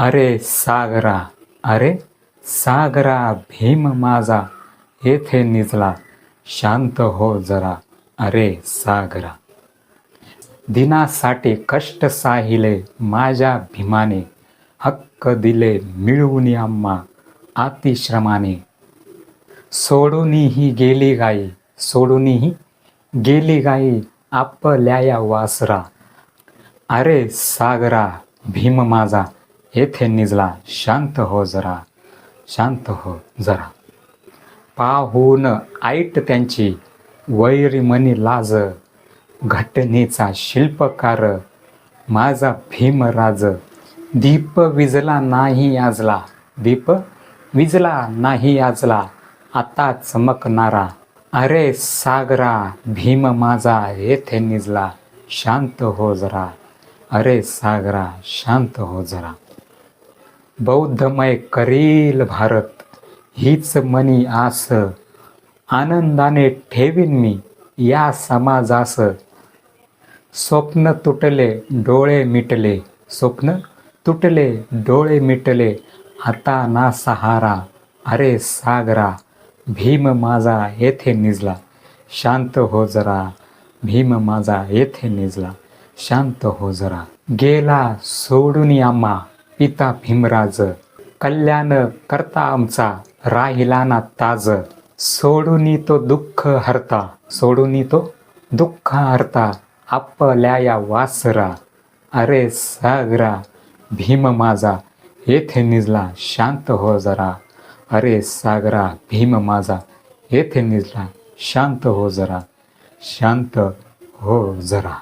अरे सागरा अरे सागरा भीम माझा येथे निजला शांत हो जरा अरे सागरा. दिनासाठी कष्ट साहिले माझ्या भीमाने हक्क दिले मिळवून आम्हा अतिश्रमाने. सोडूनही गेली गाई सोडूनही गेली गाई आपल्या या वासरा. अरे सागरा भीम माझा येथे निजला. शांत हो जरा. शांत हो जरा. पाहून ऐट त्यांची. वैरिमनी लाज. घटनेचा शिल्पकार. माझा भीमराज. दीप विजला नाही आजला. दीप विजला नाही आजला. आता चमकणारा. अरे सागरा भीम माझा येथे निजला. शांत हो जरा. अरे सागरा शांत हो जरा. बौद्धमय करील भारत. हीच मनी आस. आनंदाने ठेवीन मी या समाजास. स्वप्न तुटले डोळे मिटले. स्वप्न तुटले डोळे मिटले. आता ना सहारा अरे सागरा. भीम माझा येथे निजला. शांत हो जरा. भीम माझा येथे निजला. शांत हो जरा. गेला सोडून आम्हा पिता भीमराज कल्याण करता आमचा राहिला ना ताज. सोडूनी तो दुःख हरता सोडूनी तो दुःख हरता आपल्या या वासरा. अरे सागरा भीम माझा येथे निजला शांत हो जरा. अरे सागरा भीम माझा येथे निजला शांत हो जरा. शांत हो जरा.